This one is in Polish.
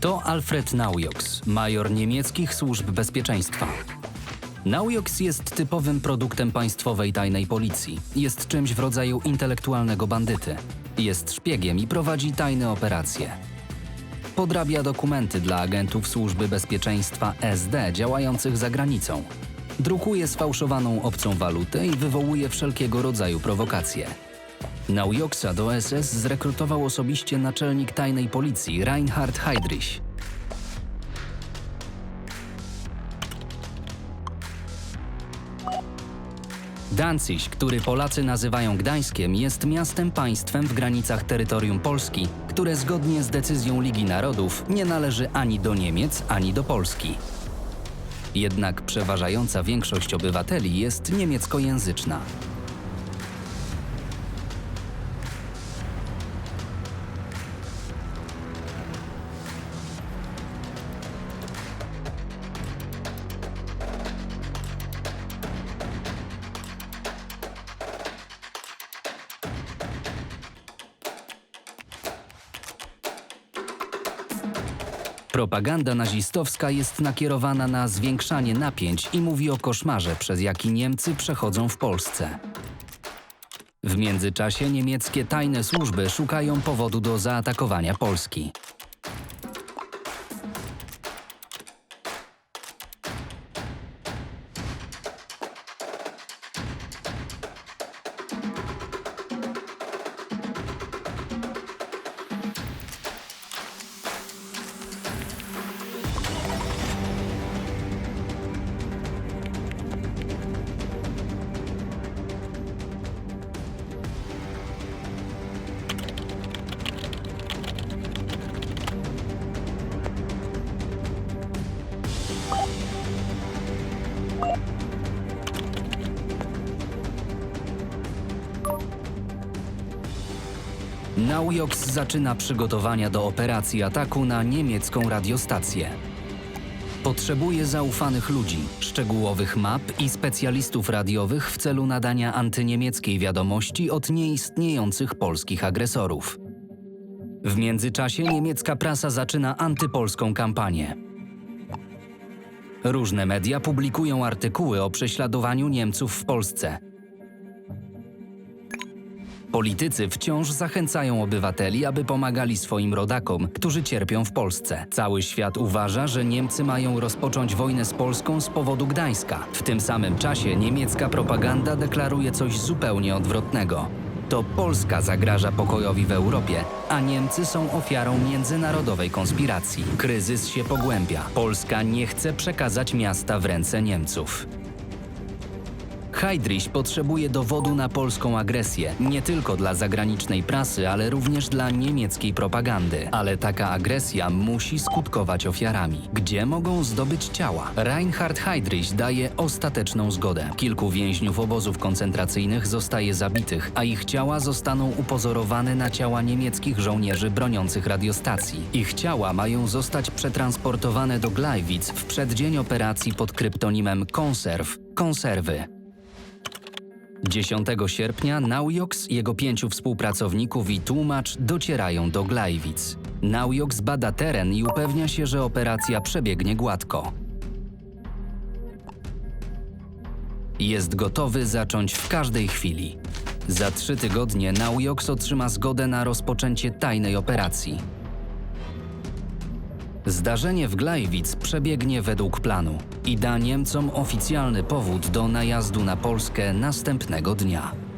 To Alfred Naujoks, major niemieckich służb bezpieczeństwa. Naujoks jest typowym produktem państwowej tajnej policji. Jest czymś w rodzaju intelektualnego bandyty. Jest szpiegiem i prowadzi tajne operacje. Podrabia dokumenty dla agentów służby bezpieczeństwa SD działających za granicą. Drukuje sfałszowaną obcą walutę i wywołuje wszelkiego rodzaju prowokacje. Naujoksa do SS zrekrutował osobiście naczelnik tajnej policji Reinhard Heydrich. Danzig, który Polacy nazywają Gdańskiem, jest miastem państwem w granicach terytorium Polski, które zgodnie z decyzją Ligi Narodów nie należy ani do Niemiec, ani do Polski. Jednak przeważająca większość obywateli jest niemieckojęzyczna. Propaganda nazistowska jest nakierowana na zwiększanie napięć i mówi o koszmarze, przez jaki Niemcy przechodzą w Polsce. W międzyczasie niemieckie tajne służby szukają powodu do zaatakowania Polski. Naujoks zaczyna przygotowania do operacji ataku na niemiecką radiostację. Potrzebuje zaufanych ludzi, szczegółowych map i specjalistów radiowych w celu nadania antyniemieckiej wiadomości od nieistniejących polskich agresorów. W międzyczasie niemiecka prasa zaczyna antypolską kampanię. Różne media publikują artykuły o prześladowaniu Niemców w Polsce. Politycy wciąż zachęcają obywateli, aby pomagali swoim rodakom, którzy cierpią w Polsce. Cały świat uważa, że Niemcy mają rozpocząć wojnę z Polską z powodu Gdańska. W tym samym czasie niemiecka propaganda deklaruje coś zupełnie odwrotnego. To Polska zagraża pokojowi w Europie, a Niemcy są ofiarą międzynarodowej konspiracji. Kryzys się pogłębia. Polska nie chce przekazać miasta w ręce Niemców. Heydrich potrzebuje dowodu na polską agresję, nie tylko dla zagranicznej prasy, ale również dla niemieckiej propagandy. Ale taka agresja musi skutkować ofiarami. Gdzie mogą zdobyć ciała? Reinhard Heydrich daje ostateczną zgodę. Kilku więźniów obozów koncentracyjnych zostaje zabitych, a ich ciała zostaną upozorowane na ciała niemieckich żołnierzy broniących radiostacji. Ich ciała mają zostać przetransportowane do Gleiwitz w przeddzień operacji pod kryptonimem Konserw, konserwy. 10 sierpnia Naujoks, jego pięciu współpracowników i tłumacz docierają do Glajwic. Naujoks bada teren i upewnia się, że operacja przebiegnie gładko. Jest gotowy zacząć w każdej chwili. Za trzy tygodnie Naujoks otrzyma zgodę na rozpoczęcie tajnej operacji. Zdarzenie w Glajwic przebiegnie według planu i da Niemcom oficjalny powód do najazdu na Polskę następnego dnia.